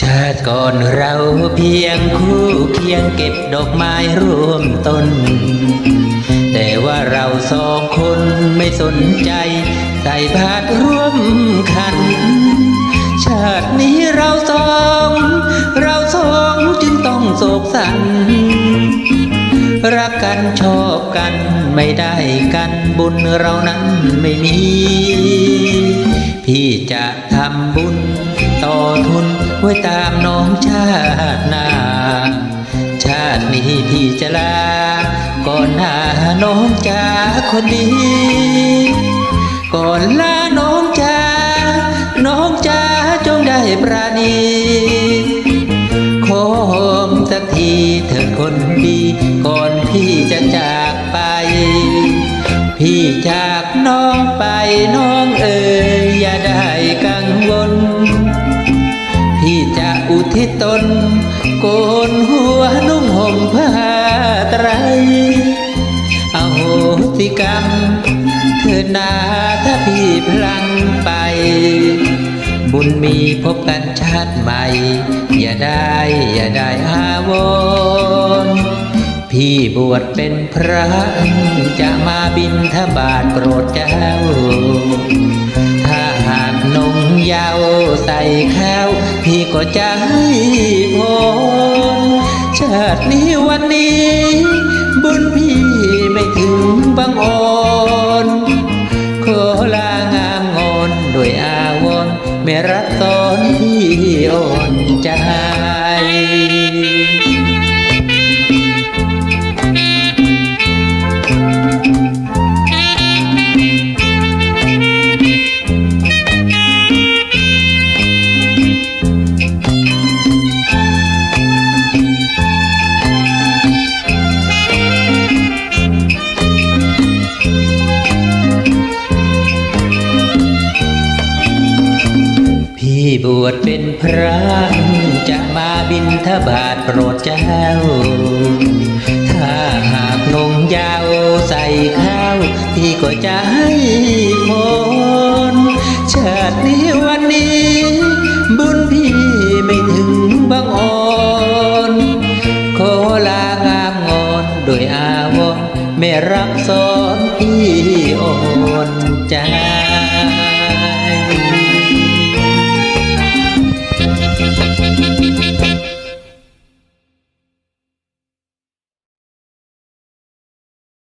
ชาติก่อนเราเพียงคู่เคียงเก็บดอกไม้ร่วมต้น แต่ว่าเราสองคนไม่สนใจ ใส่บาตรร่วมขัน ชาตินี้เราสอง รักกันชอบกันไม่ได้กันบุญเรานั้นไม่มี พี่จะทำบุญต่อทุนไว้ตามน้องชาติหน้า ชาตินี้พี่จะลา ก่อนหน้าน้องจ้าคนดี ก่อนลาน้องจ้าน้องจ้าจงได้ปราณี ดีเถิดคนดีก่อนพี่จะจากไป พี่จากน้องไปน้องเอ๋ยอย่าได้กังวล พี่จะอุทิศตน โกนหัวนุ่งห่มผ้าไตรอโหสิกรรมเถิดนาถ้าพี่พลังไป บุญมีพบกันชาติใหม่ อย่าได้อย่าได้อาวรพี่บวชเป็นพระจะมาบินทบาทโปรดเจ้า ถ้าหากนงยาวใส่ข้าว พี่ก็จะให้พรชาตินี้วันนี้ บุญพี่ ไม่รักตอนที่อ่อนใจ ที่บวชเป็นพระจะมาบินทบาทโปรดเจ้า ถ้าหากนงยาวใส่ข้าวที่ก็จะให้พรชาตินี้วันนี้ บุญพี่ไม่ถึงบางอ่อนขอลางามงอนโดยอาวอนไม่รับสอนพี่อ่อนใจ